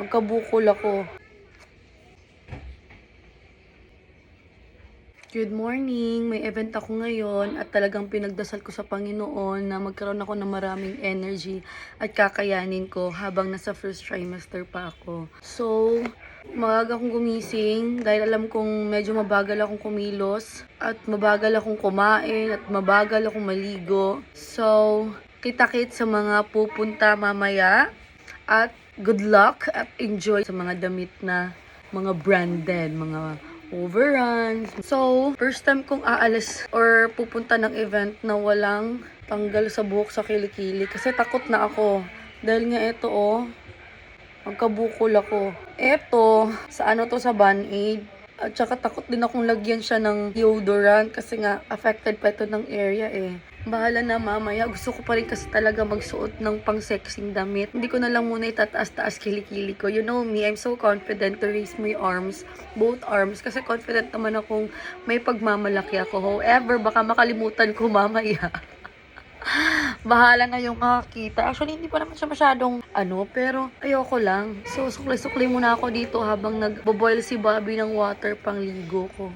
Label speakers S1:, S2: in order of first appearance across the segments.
S1: Magkabukol ako. Good morning! May event ako ngayon at talagang pinagdasal ko sa Panginoon na magkaroon ako ng maraming energy at kakayanin ko habang nasa first trimester pa ako. So, maaga akong gumising dahil alam kong medyo mabagal akong kumilos at mabagal akong kumain at mabagal akong maligo. So, kita-kit sa mga pupunta mamaya at good luck at enjoy sa mga damit na mga branded, mga overruns. So, first time kong aalis or pupunta ng event na walang tanggal sa buhok sa kilikili kasi takot na ako. Dahil nga ito oh, magkabukol ako. Ito, sa ano to sa Band-Aid. At saka takot din akong lagyan siya ng deodorant kasi nga affected pa ito ng area eh. Bahala na mamaya. Gusto ko pa rin kasi talaga magsuot ng pang-sexing damit. Hindi ko na lang muna itataas-taas kilikili ko. You know me, I'm so confident to raise my arms, both arms. Kasi confident naman akong may pagmamalaki ako. However, baka makalimutan ko mamaya. Bahala na yung makakita. Actually, hindi pa naman siya masyadong ano, pero ayoko lang. So, sukli-sukli muna ako dito habang nagbo-boil si Bobby ng water pang ligo ko.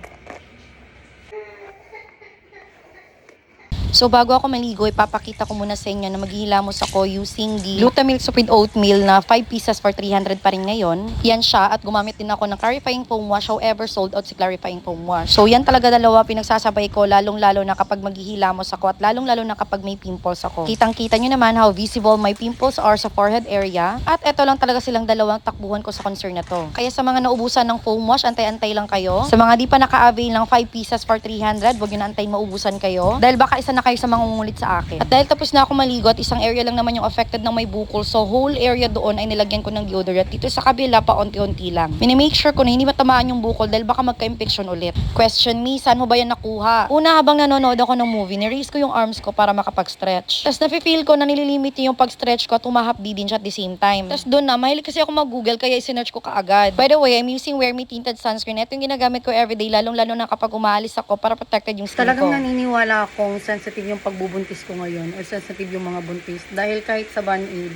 S2: So bago ako maligo, ipapakita ko muna sa inyo na maghihilamos ako using the Glutamilk Soup with Oatmeal na 5 pieces for 300 pa rin ngayon. Yan siya at gumamit din ako ng clarifying foam wash however sold out si clarifying foam wash. So yan talaga dalawa pinagsasabay ko lalong lalo na kapag maghihilamos ako at lalong lalo na kapag may pimples ako. Kitang kita nyo naman how visible my pimples are sa forehead area at eto lang talaga silang dalawang takbuhan ko sa concern na to. Kaya sa mga naubusan ng foam wash, antay-antay lang kayo. Sa mga di pa naka-avail ng 5 pieces for 300, huwag nyo na antayin maubusan kayo. Dahil baka isa na kayo sa mga ngulit sa akin. At dahil tapos na ako maligo at isang area lang naman yung affected ng may bukol, so whole area doon ay nilagyan ko ng deodorant. Dito sa kabila pa onti-onti lang. Minimake sure ko na hindi matamaan yung bukol dahil baka magka-infection ulit. Question me, saan mo ba yan nakuha? Una habang nanonood ako ng movie, ni-raise ko yung arms ko para makapag-stretch. Tapos nafe-feel ko na nililimit yung pag-stretch ko at humahapdi din siya at the same time. Tapos doon na, mahilig kasi ako mag-google kaya isinerch ko kaagad. By the way, I'm using Wear Me Tinted Sunscreen. Ito yung ginagamit ko everyday, lalong-lalo na kapag umaalis ako para protected yung skin
S1: Talagang
S2: ko.
S1: naniniwala akong sensitive yung pagbubuntis ko ngayon or sensitive yung mga buntis dahil kahit sa Band-Aid,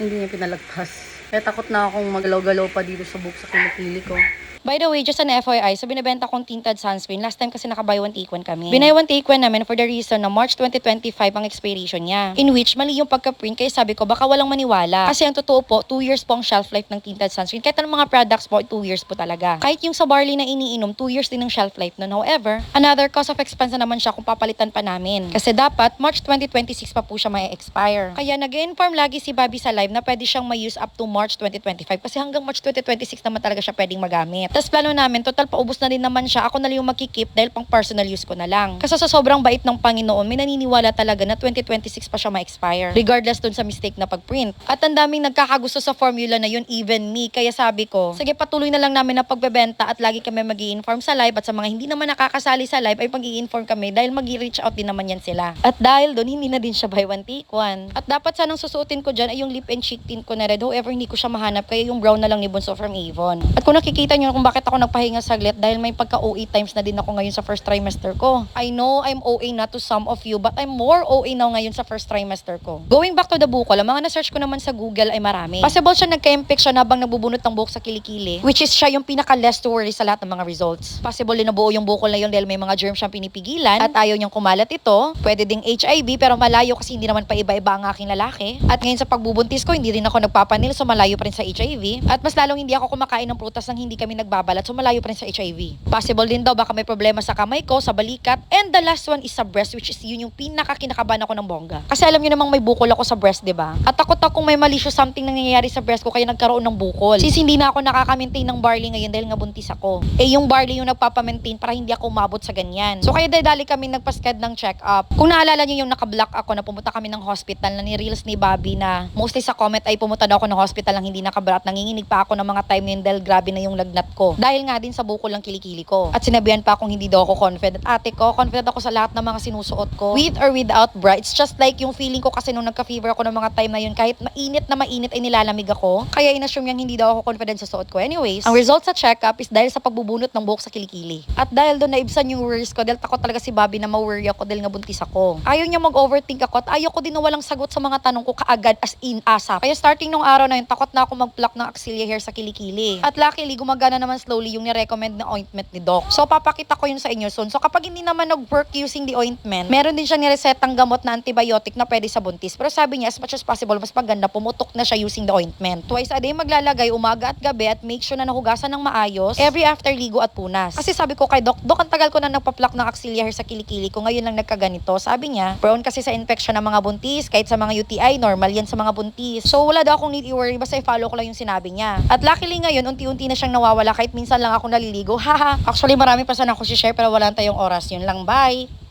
S1: hindi niya pinalagpas. Kaya takot na akong magalaw-galaw pa dito sa buhok sa kilikili ko.
S2: By the way, just an FYI, sa binibenta kong tinted sunscreen, last time kasi naka-buy one take one kami. Binay one take one namin for the reason na March 2025 ang expiration niya. In which, mali yung pagka-print, kaya sabi ko, baka walang maniwala. Kasi ang totoo po, 2 years po ang shelf life ng tinted sunscreen. Kahit anong mga products po, 2 years po talaga. Kahit yung sa barley na iniinom, 2 years din ang shelf life nun. However, another cost of expense na naman siya kung papalitan pa namin. Kasi dapat, March 2026 pa po siya may expire. Kaya nag-inform lagi si Bobby sa live na pwede siyang may-use up to March 2025. Kasi hanggang March 2026 naman talaga siya pwedeng magamit. Tapos plano namin, total paubos na din naman siya. Ako na lang yung magkikip dahil pang personal use ko na lang. Kasi sa sobrang bait ng Panginoon, may naniniwala talaga na 2026 pa siya ma-expire. Regardless dun sa mistake na pag-print. At ang daming nagkakagusto sa formula na yun, even me. Kaya sabi ko, sige patuloy na lang namin na pagbebenta at lagi kami mag inform sa live at sa mga hindi naman nakakasali sa live ay pag inform kami dahil mag reach out din naman yan sila. At dahil doon, hindi na din siya buy one take one. At dapat sanang susuotin ko dyan ay yung lip and cheek tint ko na red. However, hindi ko siya mahanap kaya yung brown na lang ni Bunso from Avon. At kung nakikita nyo kung bakit ako nagpahinga saglit dahil may pagka-OA times na din ako ngayon sa first trimester ko. I know I'm OA na to some of you but I'm more OA now ngayon sa first trimester ko. Going back to the bukol, ang mga na-search ko naman sa Google ay marami. Possible siya nagka-infection habang nagbubunot ng buhok sa kilikili which is siya yung pinaka-less to worry sa lahat ng mga results. Possible din nabuo yung bukol na yun dahil may mga germs siyang pinipigilan at ayaw niyang kumalat ito. Pwede ding HIV pero malayo kasi hindi naman pa iba-iba ang aking lalaki. At ngayon sa pagbubuntis ko, hindi rin ako nagpapanil so malayo pa rin sa HIV. At mas lalong hindi ako kumakain ng prutas nang hindi kami nagbabalat so malayo pa rin sa HIV. Possible din daw baka may problema sa kamay ko, sa balikat. And the last one is sa breast which is yun yung pinaka-kinakabahan ako ng bongga. Kasi alam niyo namang may bukol ako sa breast, 'di ba? At takot akong may malicious something nangyayari sa breast ko kaya nagkaroon ng bukol. Since hindi na ako nakaka-maintain ng barley ngayon dahil nga buntis ako. Eh yung barley yung nagpapa-maintain para hindi ako umabot sa ganyan. So kaya dali kami nagpasked ng check-up. Kung naalala niyo yung naka-block ako na pumunta kami ng hospital na ni-reels ni Bobby na mostly sa comment ay pumunta daw ako ng hospital lang hindi nakabrat. Nanginginig pa ako ng mga time na yun dahil grabe na yung lagnat ko. Dahil nga din sa bukol ng kilikili ko. At sinabihan pa akong hindi daw ako confident. Ate ko, confident ako sa lahat ng mga sinusuot ko. With or without bra, it's just like yung feeling ko kasi nung nagka-fever ako ng mga time na yun, kahit mainit na mainit ay nilalamig ako. Kaya inassume niyang hindi daw ako confident sa suot ko. Anyways, ang result sa check-up is dahil sa pagbubunot ng buhok sa kilikili. At dahil doon naibsan yung worries ko, dahil takot talaga si Bobby na ma-worry ako dahil nga buntis ako. Ayaw niya mag-overthink ako at ayaw ko din na walang sagot sa mga tanong ko kaagad as in asap. Kaya starting nung araw na yun, takot na ako mag-pluck ng axilla hair sa kilikili. At luckily, gumagana naman slowly yung ni-recommend na ointment ni Doc. So, papakita ko yun sa inyo soon. So, kapag hindi naman nag-work using the ointment, meron din siya niresetang gamot na antibiotic na pwede sa buntis. Pero sabi niya, as much as possible, mas maganda pumutok na siya using the ointment. Twice a day maglalagay, umaga at gabi at make sure na nahugasan ng maayos every after ligo at punas. Kasi sabi ko kay Doc, Doc, ang tagal ko na nagpa-pluck ng axilla hair sa kilikili ko, ngayon lang nagkaganito. Sabi niya, prone kasi sa infection ng mga buntis, kahit sa mga UTI, normal yan sa mga buntis. So, wala daw akong need i-worry, basta i-follow ko lang yung sinabi niya. At luckily ngayon, unti-unti na siyang nawawala kahit minsan lang ako naliligo. Haha. Actually, marami pa sana ako si share pero wala tayong oras. Yun lang, bye!